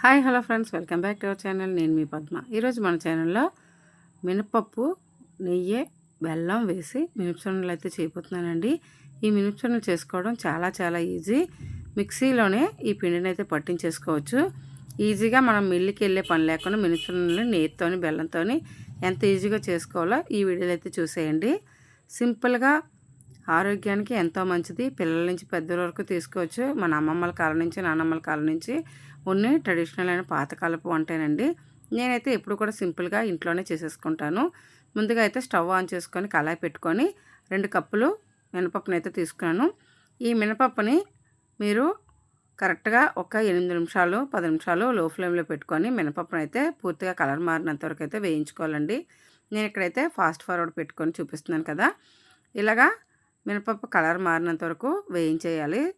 Hi hello friends. Welcome back to our channel. నేను మీ పద్మ. ఈరోజు మన ఛానల్లో మినపప్పు నెయ్యి బెల్లం వేసి మినపసొన్నలు అయితే చేయబోతున్నానండి. ఈ మినపసొన్నలు చేసుకోవడం చాలా చాలా ఈజీ. మిక్సీలోనే ఈ పిండిని అయితే పట్టించేసుకోవచ్చు. ఈజీగా మనం మిల్లుకి వెళ్ళే పని లేకుండా మినపసొన్నలు నెయ్యితోని బెల్లంతో ఎంత ఈజీగా చేసుకోవాలో ఈ వీడియోలో అయితే చూసేయండి. సింపుల్గా ఆరోగ్యానికి ఎంతో మంచిది. పిల్లల నుంచి పెద్దల వరకు తీసుకోవచ్చు. మన అమ్మమ్మల కాలం నుంచి నాన్నమ్మల కాలం నుంచి ఉన్ని ట్రెడిషనల్ అయిన పాతకాలపు వంటేనండి. నేనైతే ఎప్పుడు కూడా సింపుల్గా ఇంట్లోనే చేసేసుకుంటాను. ముందుగా అయితే స్టవ్ ఆన్ చేసుకొని కళాయి పెట్టుకొని రెండు కప్పులు మినపప్పుని అయితే తీసుకున్నాను. ఈ మినపప్పుని మీరు కరెక్ట్గా ఒక ఎనిమిది నిమిషాలు పది నిమిషాలు లో ఫ్లేమ్లో పెట్టుకొని మినపప్పును అయితే పూర్తిగా కలర్ మారినంత వరకు అయితే వేయించుకోవాలండి. నేను ఇక్కడైతే ఫాస్ట్ ఫార్వర్డ్ పెట్టుకొని చూపిస్తున్నాను కదా. ఇలాగా మినపప్పు కలర్ మారినంత వరకు వేయించేయాలి.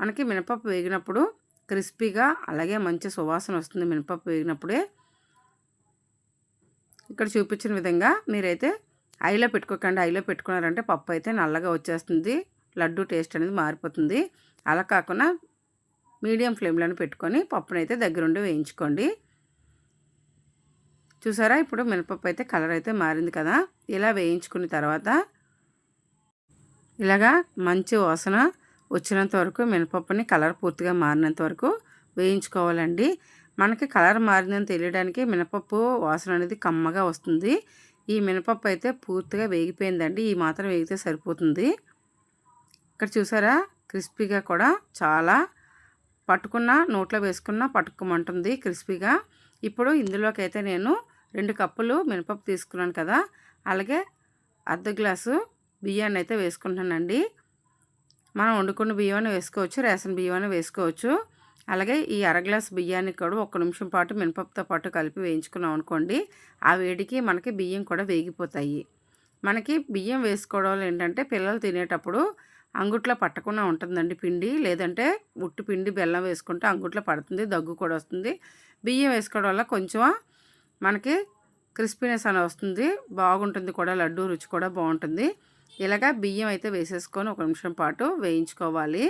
మనకి మినపప్పు వేగినప్పుడు క్రిస్పీగా అలాగే మంచి సువాసన వస్తుంది మినపప్పు వేగినప్పుడే. ఇక్కడ చూపించిన విధంగా మీరైతే ఐలో పెట్టుకోకండి. ఐలో పెట్టుకున్నారంటే పప్పు అయితే నల్లగా వచ్చేస్తుంది. లడ్డు టేస్ట్ అనేది మారిపోతుంది. అలా కాకుండా మీడియం ఫ్లేమ్లోనే పెట్టుకొని పప్పునైతే దగ్గరుండి వేయించుకోండి. చూసారా? ఇప్పుడు మినపప్పు అయితే కలర్ అయితే మారింది కదా? ఇలా వేయించుకున్న తర్వాత ఇలాగా మంచి వాసన వచ్చినంత వరకు మినపప్పుని కలర్ పూర్తిగా మారినంత వరకు వేయించుకోవాలండి. మనకి కలర్ మారిందని తెలియడానికి మినపప్పు వాసన అనేది కమ్మగా వస్తుంది. ఈ మినపప్పు అయితే పూర్తిగా వేగిపోయిందండి. ఈ మాత్రం వేగితే సరిపోతుంది. ఇక్కడ చూసారా? క్రిస్పీగా కూడా చాలా పట్టుకున్న నోట్లో వేసుకున్న పట్టుకోమంటుంది క్రిస్పీగా. ఇప్పుడు ఇందులోకి అయితే నేను రెండు కప్పులు మినపప్పు తీసుకున్నాను కదా. అలాగే అర్ధ గ్లాసు బియ్యాన్ని అయితే వేసుకుంటానండి. మనం వండుకున్న బియ్యాన్ని వేసుకోవచ్చు రేషన్ బియ్యాన్ని వేసుకోవచ్చు. అలాగే ఈ అర గ్లాస్ బియ్యాన్ని కూడా ఒక నిమిషం పాటు మినపప్పుతో పాటు కలిపి వేయించుకున్నాం అనుకోండి ఆ వేడికి మనకి బియ్యం కూడా వేగిపోతాయి. మనకి బియ్యం వేసుకోవడం ఏంటంటే పిల్లలు తినేటప్పుడు అంగుట్లో పట్టకుండా ఉంటుందండి పిండి. లేదంటే ఉట్టి పిండి బెల్లం వేసుకుంటే అంగుట్లో పడుతుంది దగ్గు కూడా వస్తుంది. బియ్యం వేసుకోవడం వల్ల కొంచెం మనకి క్రిస్పీనెస్ అని వస్తుంది బాగుంటుంది కూడా లడ్డు రుచి కూడా బాగుంటుంది. ఇలాగా బియ్యం అయితే వేసేసుకొని ఒక నిమిషం పాటు వేయించుకోవాలి.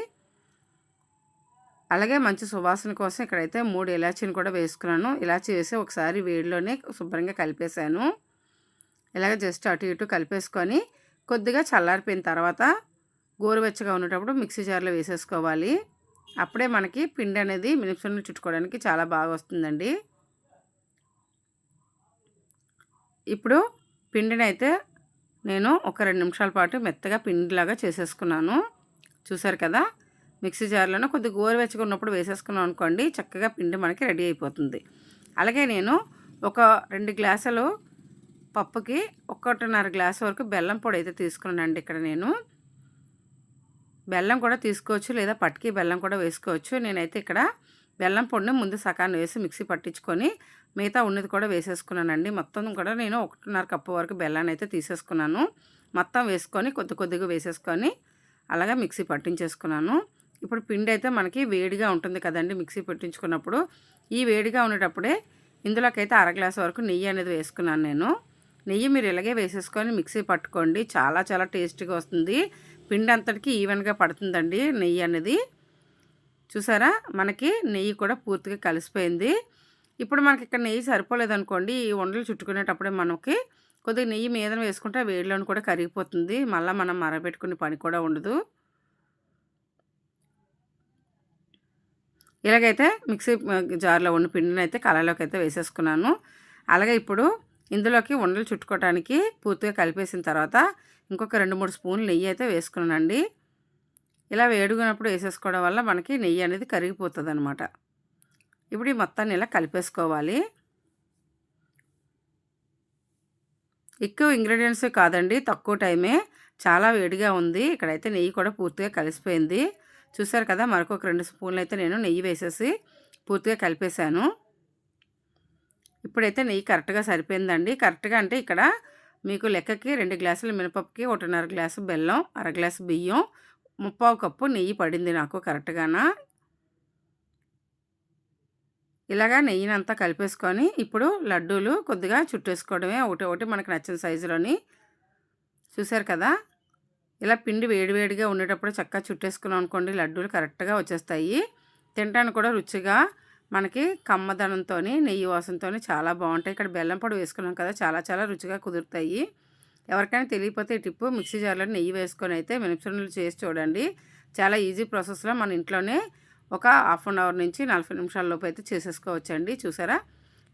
అలాగే మంచి సువాసన కోసం ఇక్కడైతే మూడు ఇలాచీని కూడా వేసుకున్నాను. ఇలాచీ వేసి ఒకసారి వేడిలోనే శుభ్రంగా కలిపేశాను. ఇలాగ జస్ట్ అటు ఇటు కలిపేసుకొని కొద్దిగా చల్లారిపోయిన తర్వాత గోరువెచ్చగా ఉన్నప్పుడు మిక్సీ జార్లో వేసేసుకోవాలి. అప్పుడే మనకి పిండి అనేది మినిప్సన్లు చుట్టుకోవడానికి చాలా బాగా వస్తుందండి. ఇప్పుడు పిండిని అయితే నేను ఒక రెండు నిమిషాల పాటు మెత్తగా పిండిలాగా చేసేసుకున్నాను. చూసారు కదా? మిక్సీ జార్లోనే కొద్దిగా గోరువెచ్చగా ఉన్నప్పుడు వేసేసుకున్నాం అనుకోండి చక్కగా పిండి మనకి రెడీ అయిపోతుంది. అలాగే నేను ఒక రెండు గ్లాసులు పప్పుకి ఒకటిన్నర గ్లాస్ వరకు బెల్లం పొడి అయితే తీసుకున్నానండి ఇక్కడ నేను. బెల్లం కూడా తీసుకోవచ్చు లేదా పట్టుకి బెల్లం కూడా వేసుకోవచ్చు. నేనైతే ఇక్కడ బెల్లం పొడిని ముందు సకాన్ని వేసి మిక్సీ పట్టించుకొని మిగతా ఉన్నది కూడా వేసేసుకున్నానండి. మొత్తం కూడా నేను ఒకటిన్నర కప్పు వరకు బెల్లాన్ని అయితే తీసేసుకున్నాను. మొత్తం వేసుకొని కొద్ది కొద్దిగా వేసేసుకొని అలాగా మిక్సీ పట్టించేసుకున్నాను. ఇప్పుడు పిండి అయితే మనకి వేడిగా ఉంటుంది కదండి మిక్సీ పట్టించుకున్నప్పుడు. ఈ వేడిగా ఉండేటప్పుడే ఇందులోకైతే అర గ్లాస్ వరకు నెయ్యి అనేది వేసుకున్నాను నేను. నెయ్యి మీరు ఇలాగే వేసేసుకొని మిక్సీ పట్టుకోండి. చాలా చాలా టేస్టీగా వస్తుంది. పిండి అంతటికి ఈవెన్గా పడుతుందండి నెయ్యి అనేది. చూసారా? మనకి నెయ్యి కూడా పూర్తిగా కలిసిపోయింది. ఇప్పుడు మనకి ఇక్కడ నెయ్యి సరిపోలేదు అనుకోండి ఈ వండలు చుట్టుకునేటప్పుడే మనకి కొద్దిగా నెయ్యి మీద వేసుకుంటే వేడిలోని కూడా కరిగిపోతుంది. మళ్ళీ మనం మరబెట్టుకునే పని కూడా ఉండదు. ఇలాగైతే మిక్సీ జార్లో ఉన్న పిండిని అయితే కళలోకి అయితే వేసేసుకున్నాను. అలాగే ఇప్పుడు ఇందులోకి ఉండలు చుట్టుకోవడానికి పూర్తిగా కలిపేసిన తర్వాత ఇంకొక రెండు మూడు స్పూన్లు నెయ్యి అయితే వేసుకున్నానండి. ఇలా వేడుకున్నప్పుడు వేసేసుకోవడం వల్ల మనకి నెయ్యి అనేది కరిగిపోతుంది అనమాట ఇప్పుడు ఈ మొత్తాన్ని ఇలా కలిపేసుకోవాలి. ఎక్కువ ఇంగ్రీడియంట్స్ కాదండి తక్కువ టైమే. చాలా వేడిగా ఉంది. ఇక్కడైతే నెయ్యి కూడా పూర్తిగా కలిసిపోయింది. చూసారు కదా మరొక రెండు స్పూన్లు అయితే నేను నెయ్యి వేసేసి పూర్తిగా కలిపేశాను. ఇప్పుడైతే నెయ్యి కరెక్ట్గా సరిపోయిందండి. కరెక్ట్గా అంటే ఇక్కడ మీకు లెక్కకి రెండు గ్లాసులు మినపప్పుకి ఒకటిన్నర గ్లాసు బెల్లం అర గ్లాసు బియ్యం ముప్పావు కప్పు నెయ్యి పడింది నాకు కరెక్ట్గానా? ఇలాగా నెయ్యినంతా కలిపేసుకొని ఇప్పుడు లడ్డూలు కొద్దిగా చుట్టేసుకోవడమే ఒకటి ఒకటి మనకు నచ్చిన సైజులోని. చూశారు కదా? ఇలా పిండి వేడివేడిగా ఉండేటప్పుడు చక్కగా చుట్టేసుకున్నాం అనుకోండి లడ్డూలు కరెక్ట్గా వచ్చేస్తాయి. తినడానికి కూడా రుచిగా మనకి కమ్మదనంతో నెయ్యి వాసనతో చాలా బాగుంటాయి. ఇక్కడ బెల్లం పొడి వేసుకున్నాం కదా చాలా చాలా రుచిగా కుదురుతాయి. ఎవరికైనా తెలియకపోతే ఈ టిప్పు మిక్సీ జార్లో నెయ్యి వేసుకొని అయితే మినపసున్నులు చేసి చూడండి. చాలా ఈజీ ప్రాసెస్లో మన ఇంట్లోనే ఒక హాఫ్ అన్ అవర్ నుంచి నలభై నిమిషాల లోపు అయితే చేసేసుకోవచ్చండి. చూసారా?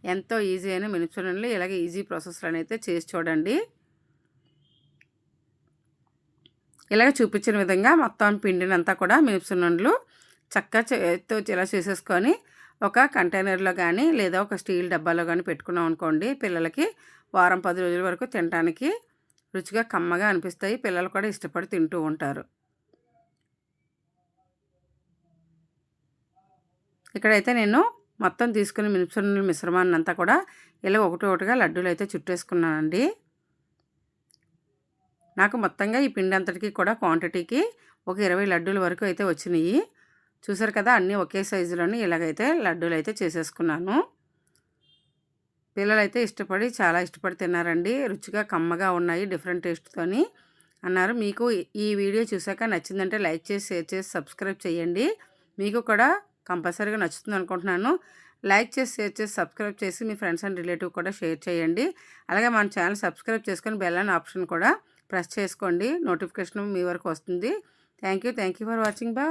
ఎంతో ఈజీ అయిన మినపసున్నులు ఇలాగే ఈజీ ప్రాసెస్లో అయితే చేసి చూడండి. ఇలాగ చూపించిన విధంగా మొత్తం పిండినంతా కూడా మినపసున్నులు చక్కగా చేతితో ఇలా చేసేసుకొని ఒక కంటైనర్లో కానీ లేదా ఒక స్టీల్ డబ్బాలో కానీ పెట్టుకున్నాం అనుకోండి పిల్లలకి వారం పది రోజుల వరకు తినడానికి రుచిగా కమ్మగా అనిపిస్తాయి. పిల్లలు కూడా ఇష్టపడి తింటూ ఉంటారు. ఇక్కడైతే నేను మొత్తం తీసుకుని మినపసున్నుల మిశ్రమాన్ని అంతా కూడా ఇలా ఒకటి ఒకటిగా లడ్డూలు అయితే చుట్టేసుకున్నానండి. నాకు మొత్తంగా ఈ పిండి అంతటికి కూడా క్వాంటిటీకి ఒక ఇరవై లడ్డూల వరకు అయితే వచ్చినాయి. చూసారు కదా అన్నీ ఒకే సైజులోని ఇలాగైతే లడ్డూలు అయితే చేసేసుకున్నాను. పిల్లలైతే ఇష్టపడి చాలా ఇష్టపడి తిన్నారండి. రుచిగా కమ్మగా ఉన్నాయి డిఫరెంట్ టేస్ట్తోని అన్నారు. మీకు ఈ వీడియో చూసాక నచ్చిందంటే లైక్ చేసి షేర్ చేసి సబ్స్క్రైబ్ చేయండి. మీకు కూడా కంపల్సరీగా నచ్చుతుంది అనుకుంటున్నాను. లైక్ చేసి షేర్ చేసి సబ్స్క్రైబ్ చేసి మీ ఫ్రెండ్స్ అండ్ రిలేటివ్ కూడా షేర్ చేయండి. అలాగే మన ఛానల్ సబ్స్క్రైబ్ చేసుకొని బెల్ అనే ఆప్షన్ కూడా ప్రెస్ చేసుకోండి. నోటిఫికేషన్ మీ వరకు వస్తుంది. Thank you thank you for watching. బా